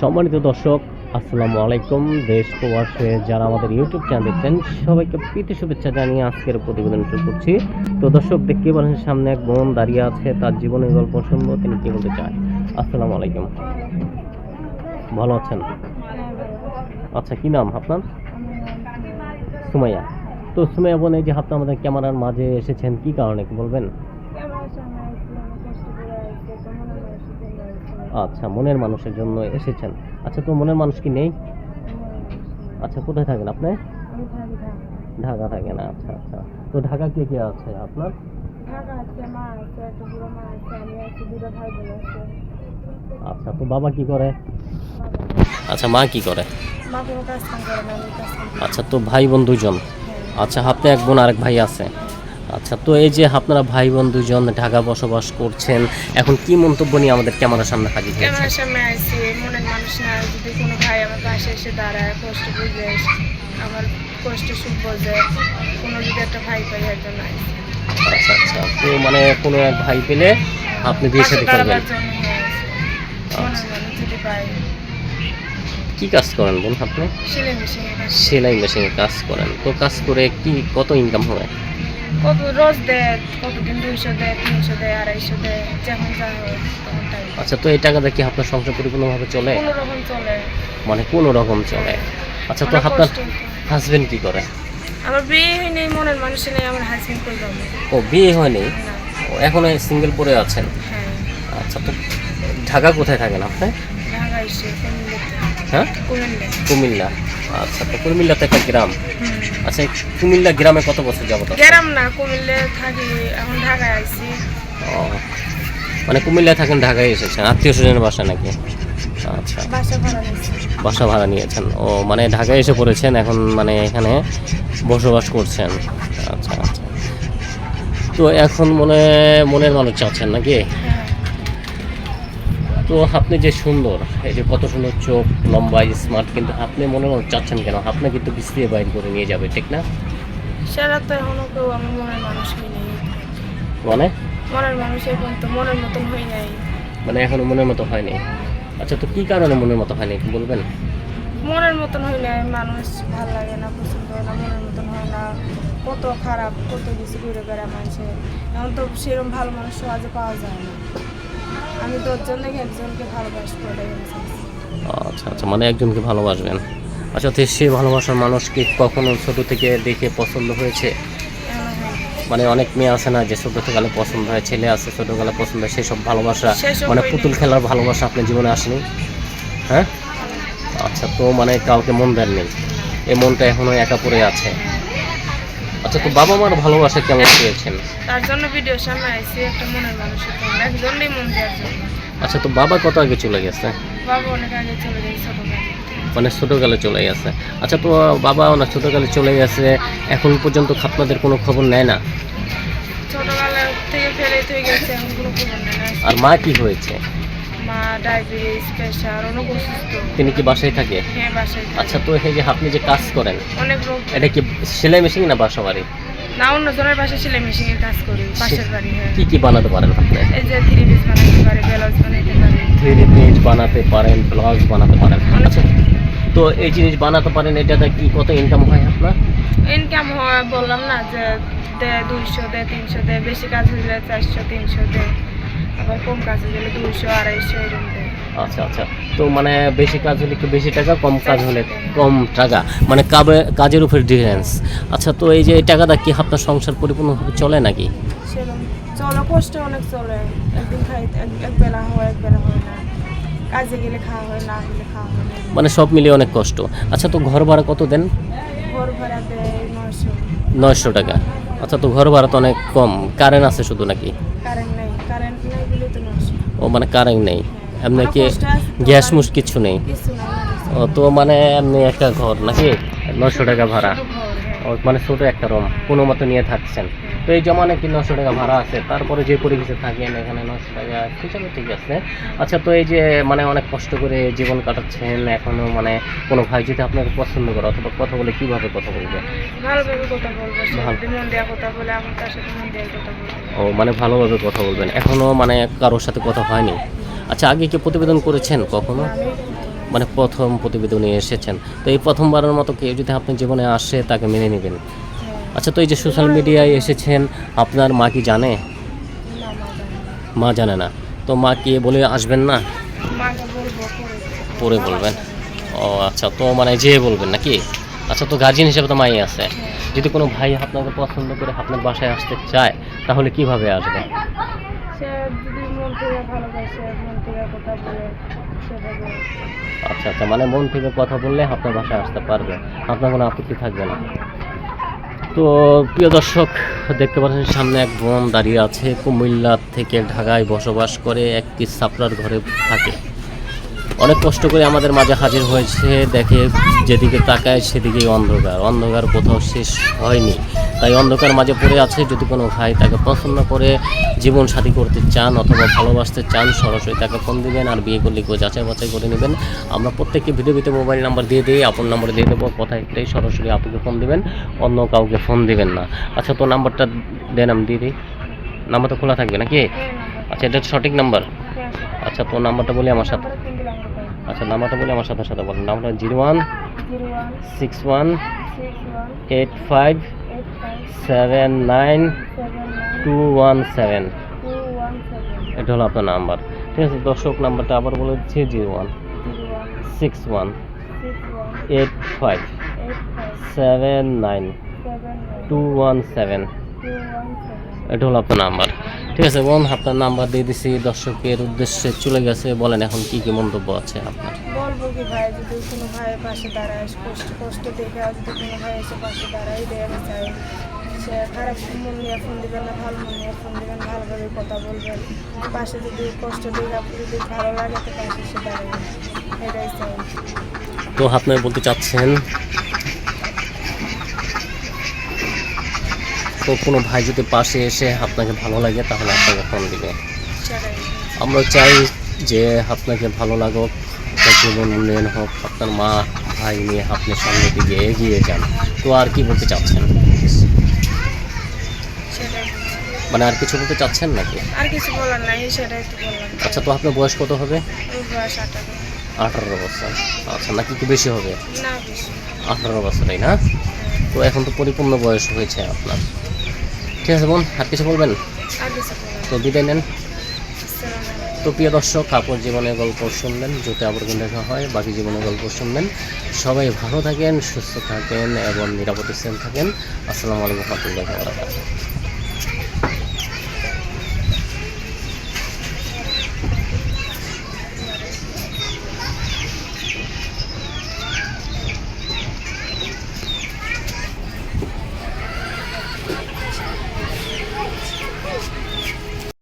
সম্মানিত দর্শক, আসসালামু আলাইকুম। দেশ প্রবাসে যারা আমাদের ইউটিউব চ্যানেল দেখছেন, সবাইকে প্রীতি শুভেচ্ছা জানিয়ে আজকের প্রতিবেদন শুরু করছি। তো দর্শক দেখতে পাচ্ছেন সামনে এক বোন দাঁড়িয়ে আছে, তার জীবনের গল্প শুনব, তিনি কি বলতে চায়? আসসালামু আলাইকুম। ভালো আছেন? আচ্ছা কি নাম আপনার? সুমাইয়া। তো সুমাইয়া বোন এই যে আপনি আমাদের ক্যামেরার মাঝে এসেছেন, কি কারণে বলবেন? আচ্ছা মনের মানুষের জন্য এসেছেন। আচ্ছা তো মনের মানুষ কি নেই? আচ্ছা কোথায় থাকেন আপনি? ঢাকা থাকেন আচ্ছা আচ্ছা। তো ঢাকা কে কে আছে আপনার? আচ্ছা তো বাবা কি করে? আচ্ছা মা কি করে? আচ্ছা তো ভাই বোন দুজন? আচ্ছা আপনি এক বোন আরেক ভাই আছে। আচ্ছা তো এই যে আপনারা ভাই বোন দুজন ঢাকা বসবাস করছেন এখন কি মন্তব্য নিয়ে আমাদের ক্যামেরার সামনে হাজির ক্যামেরার সামনে আসছি মনের মানুষ না যদি কোনো ভাই আমার পাশে এসে দাঁড়ায় কষ্ট বুঝে আমার কষ্ট সুখ বোঝে কোনো যদি একটা ভাই পাই এর জন্য আসছি আচ্ছা আচ্ছা তো মানে কোনো এক ভাই পেলে আপনি বিয়ে সাথে করবেন? পাই। কি কাজ করেন বোন আপনি? সেলাই মেশিনে কাজ। সেলাই মেশিনে কাজ করেন তো কাজ করে কি কত ইনকাম হয়? কত রোজ দেয় কতদিন দুইশো দেয় তিনশো দেয় আড়াইশো দেয় যখন যা হয় তখন তাই। আচ্ছা তো এই টাকাটা কি আপনার সংসার পরিপূর্ণভাবে চলে? কোনো রকম চলে। মানে কোনো রকম চলে। আচ্ছা তো আপনার কষ্ট। হতো। হাজবেন্ড কি করে? আমার বিয়ে হয়নি মনের মানুষ নেই আমার হাজবেন্ড ও বিয়ে হয়নি? ও এখনও সিঙ্গেল পড়ে আছেন? হ্যাঁ। আচ্ছা তো ঢাকা কোথায় থাকেন আপনি? ঢাকা এসে হ্যাঁ? কুমিল্লা। কুমিল্লা। আচ্ছা তো কুমিল্লাতে একটা গ্রাম। আচ্ছা কুমিল্লা গ্রামে কত বছর যাবত? গেরাম না কুমিল্লে থাকি এখন ঢাকায় আইছি। ও মানে কুমিল্লায় থাকেন ঢাকায় এসেছেন। আত্মীয় স্বজনের বাসা নাকি? আচ্ছা। বাসা ভাড়া বাসা ভাড়া নিয়েছেন। ও মানে ঢাকায় এসে পড়েছেন এখন মানে এখানে বসবাস করছেন। আচ্ছা আচ্ছা। তো এখন মনে মনের মানুষ চাচ্ছেন নাকি? হ্যাঁ। তো আপনি যে সুন্দর এই যে কত সুন্দর চোখ লম্বা স্মার্ট কিন্তু আপনি মনে মানুষ চাচ্ছেন কেন? আপনি কিন্তু বিস্তিয়ে বাইর করে নিয়ে যাবে ঠিক না? সেটা তো এখনও কেউ আমার মনের মানুষ হই নাই মানে? মনের মানুষ এখন তো মনের মতন হই নাই। মানে এখনও মনের মতো হয়নি? আচ্ছা তো কি কারণে মনের মতো হয়নি একটু বলবেন? মনের মতন হই নাই মানুষ ভালো লাগে না পছন্দ হয় না মনের মতন হয় না। কত খারাপ কত কিছু ঘুরে বেড়া মানুষে এখন তো সেরকম ভালো মানুষ সহজে পাওয়া যায় না। আমি দশজন দেখে একজনকে ভালোবাসবো আচ্ছা আচ্ছা মানে একজনকে ভালোবাসবেন। আচ্ছা তো সে ভালোবাসার মানুষ কি কখনো ছোট থেকে দেখে পছন্দ হয়েছে? মানে অনেক মেয়ে আছে না যে ছোটকালে পছন্দ হয় ছেলে আছে ছোটকালে পছন্দ হয় সেসব ভালোবাসা মানে পুতুল খেলার ভালোবাসা আপনার জীবনে আসেনি? হ্যাঁ? আচ্ছা তো মানে কাউকে মন দেননি। এই মনটা এখনও একা পড়ে আছে। আচ্ছা তো বাবা মার ভালোবাসা কেমন পেয়েছেন? তার জন্য ভিডিও সামনে আইসি একটা মনের মানুষের জন্য একজনই মন দেওয়ার জন্য। আচ্ছা তো বাবা কত আগে চলে গেছে? বাবা অনেক আগে চলে গেছে মানে ছোটোকালে চলে গেছে। আচ্ছা তো বাবা না ছোটোকালে চলে গেছে এখন পর্যন্ত আপনাদের কোনো খবর নেয় না? ছোটবেলা থেকে ফেলে থেকে গেছে এখন কোনো খবর নেই। না আর মা কি হয়েছে? ডায়াবেটিস প্রেশার অনেক অসুস্থ। তিনি কি বাসায় থাকে? হ্যাঁ বাসায় থাকে। আচ্ছা তো এই যে আপনি যে কাজ করেন অনেক রোগ এটা কি সেলাই মেশিন না বাসা বাড়ি না অন্য জনের বাসায় মেশিনের কাজ করি পাশের বাড়ি হ্যাঁ। কি কি বানাতে পারেন আপনি? এই যে থ্রি পিস বানাতে পারি ব্লাউজ বানাতে পারি। থ্রি পিস বানাতে পারেন ব্লাউজ বানাতে পারেন। আচ্ছা তো এই জিনিস বানাতে পারেন এটাতে কি কত ইনকাম হয় আপনার? ইনকাম হয় বললাম না যে দে দুইশো দে তিনশো দে বেশি কাজ হলে চারশো তিনশো দে। আবার কম কাজ হলে দুইশো আড়াইশো এরকম দেয়। আচ্ছা আচ্ছা। তো মানে বেশি কাজ হলে একটু বেশি টাকা কম কাজ হলে কম টাকা। মানে কাজের উপর ডিফারেন্স আচ্ছা তো এই যে টাকাটা কি আপনার সংসার পরিপূর্ণভাবে চলে নাকি? চলো কষ্ট অনেক চলে। একদিন খাই এক- এক বেলা হয় এক বেলা হয় না। কাজে গেলে খাওয়া হয় না গেলে খাওয়া হয় না। মানে সব মিলিয়ে অনেক কষ্ট। আচ্ছা তো ঘর ভাড়া কত দেন? ঘর ভাড়া দেয় নয়শো। নয়শো টাকা। আচ্ছা তো ঘর ভাড়া তো অনেক কম। কারেন্ট আছে শুধু নাকি? কারেন্ট ও মানে কারেন্ট নেই। এমনি কি গ্যাস মুস কিছু নেই। ও তো মানে এমনি একটা ঘর নাকি? নশো টাকা ভাড়া। মানে ছোটো একটা রুম কোনো মতো নিয়ে থাকছেন। তো এই জমানে কি নশো টাকা ভাড়া আছে? তারপরে যে পরিবেশে থাকেন এখানে নশো টাকা হিসাবে ঠিক আছে। আচ্ছা তো এই যে মানে অনেক কষ্ট করে জীবন কাটাচ্ছেন এখনও মানে কোনো ভাই যদি আপনাকে পছন্দ করে অথবা কথা বলে কীভাবে কথা বলবে? ও মানে ভালোভাবে কথা বলবেন। এখনও মানে কারোর সাথে কথা হয়নি? আচ্ছা আগে কি প্রতিবেদন করেছেন কখনো? মানে প্রথম প্রতিবেদনে এসেছেন। তো এই প্রথমবারের মতো কেউ যদি আপনার জীবনে আসে তাকে মেনে নেবেন। হ্যাঁ। আচ্ছা তো এই যে সোশ্যাল মিডিয়ায় এসেছেন আপনার মা কি জানে? মা জানে না। তো মা কি বলে আসবেন না? পরে। বলবেন। ও আচ্ছা তো মানে যেয়ে বলবেন নাকি? আচ্ছা তো গার্জিয়ান হিসেবে তো মাই আছে। যদি কোনো ভাই আপনাকে পছন্দ করে আপনার বাসায় আসতে চায় তাহলে কীভাবে আসবে? সে যদি মন থেকে ভালোবাসে মন থেকে কথা বলে। সেভাবে আচ্ছা আচ্ছা মানে মন থেকে কথা বললে আপনার বাসায় আসতে পারবে। আপনার কোনো আপত্তি থাকবে না। তো প্রিয় দর্শক, দেখতে পাচ্ছেন সামনে এক বোন দাঁড়িয়ে আছে কুমিল্লা থেকে ঢাকায় বসবাস করে, একটি সাপড়ার ঘরে থাকে। অনেক কষ্ট করে আমাদের মাঝে হাজির হয়েছে দেখে যেদিকে তাকায় সেদিকেই অন্ধকার। অন্ধকার কোথাও শেষ হয়নি। তাই অন্ধকার মাঝে পড়ে আছে যদি কোনো ভাই তাকে পছন্দ করে জীবন সাথী করতে চান অথবা ভালোবাসতে চান সরাসরি তাকে ফোন দিবেন আর বিয়ে করলে কেউ যাচাই বাছাই করে নেবেন। আমরা প্রত্যেককে ভিডিও ভিতরে মোবাইল নাম্বার দিয়ে দিই আপন নাম্বার দিয়ে দেবো কথা একটাই সরাসরি আপুকে ফোন দিবেন অন্য কাউকে ফোন দিবেন না। আচ্ছা তো নাম্বারটা দেন আমি দিয়ে দিই। নাম্বার তো খোলা থাকবে নাকি? হ্যাঁ আচ্ছা এটা সঠিক নাম্বার? হ্যাঁ আচ্ছা তো নাম্বারটা বলি আমার সাথে। আচ্ছা নাম্বারটা বলে আমার সাথে সাথে বলেন। নাম্বারটা zero one six one eight five seven nine two one seven. এটা হলো আপনার নাম্বার। ঠিক আছে দর্শক নাম্বারটা আবার বলে দিচ্ছি zero one six one eight five seven nine two one seven. এটা হলো আপনার নাম্বার। ঠিক আছে বোন আপনার নাম্বার দিয়ে দিছি। দর্শকের উদ্দেশ্যে চলে গেছে। বলেন এখন কি কি মন্তব্য আছে আপনার? বলব কি ভাই যদি কোনো ভাইয়ের পাশে দাঁড়ায় কষ্ট কষ্ট দেখে আর যদি কোনো ভাই এসে পাশে দাঁড়াই দেয় চাই। সে খারাপ মন নিয়ে ফোন দিবেন না ভালো মন নিয়ে ফোন দিবেন ভালোভাবে কথা বলবেন। পাশে যদি কষ্ট দেখে আপনি যদি ভালো লাগে তো পাশে এসে দাঁড়াবেন। এটাই চাই। তো আপনি বলতে চাচ্ছেন তো কোনো ভাই যদি পাশে এসে আপনাকে ভালো লাগে তাহলে আপনাকে ফোন দিবে। আমরা চাই যে আপনাকে ভালো লাগুক আপনার জীবন উন্নয়ন হোক আপনার মা ভাই নিয়ে আপনি সামনের দিকে এগিয়ে যান। তো আর কি বলতে চাচ্ছেন? মানে আর কিছু বলতে চাচ্ছেন নাকি? আর কিছু বলার নাই সেটাই তো বললাম। আচ্ছা তো আপনার বয়স কত হবে? বয়স আঠারো। আঠারো বছর। আচ্ছা নাকি একটু বেশি হবে? না বেশি। আঠারো বছরই না? তো এখন তো পরিপূর্ণ বয়স হয়েছে আপনার। ঠিক আছে বোন? আর কিছু বলবেন? তো বিদায় নেন। তো প্রিয় দর্শক কাপড় জীবনের গল্প শুনবেন যদি আবর্জন দেখা হয় বাকি জীবনের গল্প শুনবেন সবাই ভালো থাকেন সুস্থ থাকেন এবং নিরাপদে সেন থাকেন। আসসালামু আলাইকুম রহমতুল্লাহ